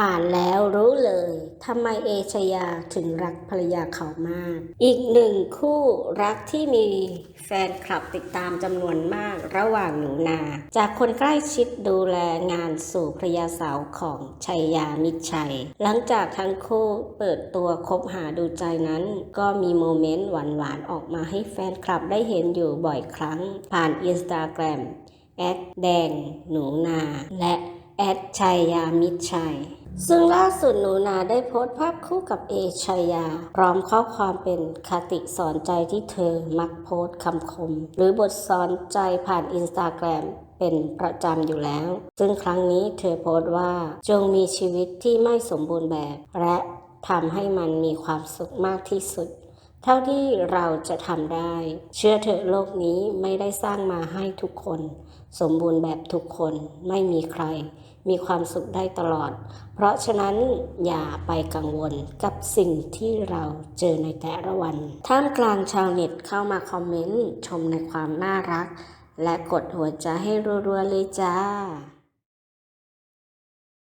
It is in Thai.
อ่านแล้วรู้เลยทำไมเอชยาถึงรักภรรยาเขามาก อีกหนึ่งคู่รักที่มีแฟนคลับติดตามจำนวนมากระหว่างหนูนา จากคนใกล้ชิดดูแลงานสู่ภรรยาสาวของชัยยามิชัย หลังจากทั้งคู่เปิดตัวคบหาดูใจนั้น ก็มีโมเมนต์หวานๆออกมาให้แฟนคลับได้เห็นอยู่บ่อยครั้ง ผ่านอินสตาแกรมแอดแดงหนูนา และแอดชัยยามิชัย ซึ่งล่าสุดหนูนาได้โพสต์ภาพคู่กับเอชัยยา พร้อมข้อความเป็นคติสอนใจที่เธอมักโพสต์คำคม หรือบทสอนใจผ่านอินสตาแกรมเป็นประจำอยู่แล้ว ซึ่งครั้งนี้เธอโพสต์ว่า จงมีชีวิตที่ไม่สมบูรณ์แบบ และทำให้มันมีความสุขมากที่สุด เท่าที่เราจะทำได้ เชื่อเถอะโลกนี้ไม่ได้สร้างมาให้ทุกคน สมบูรณ์แบบทุกคนไม่มีใคร มีความสุขได้ตลอด เพราะฉะนั้นอย่าไปกังวลกับสิ่งที่เราเจอในแต่ละวัน ท่ามกลางชาวเน็ตเข้ามาคอมเมนต์ ชมในความน่ารัก และกดหัวใจให้รัวๆเลยจ้า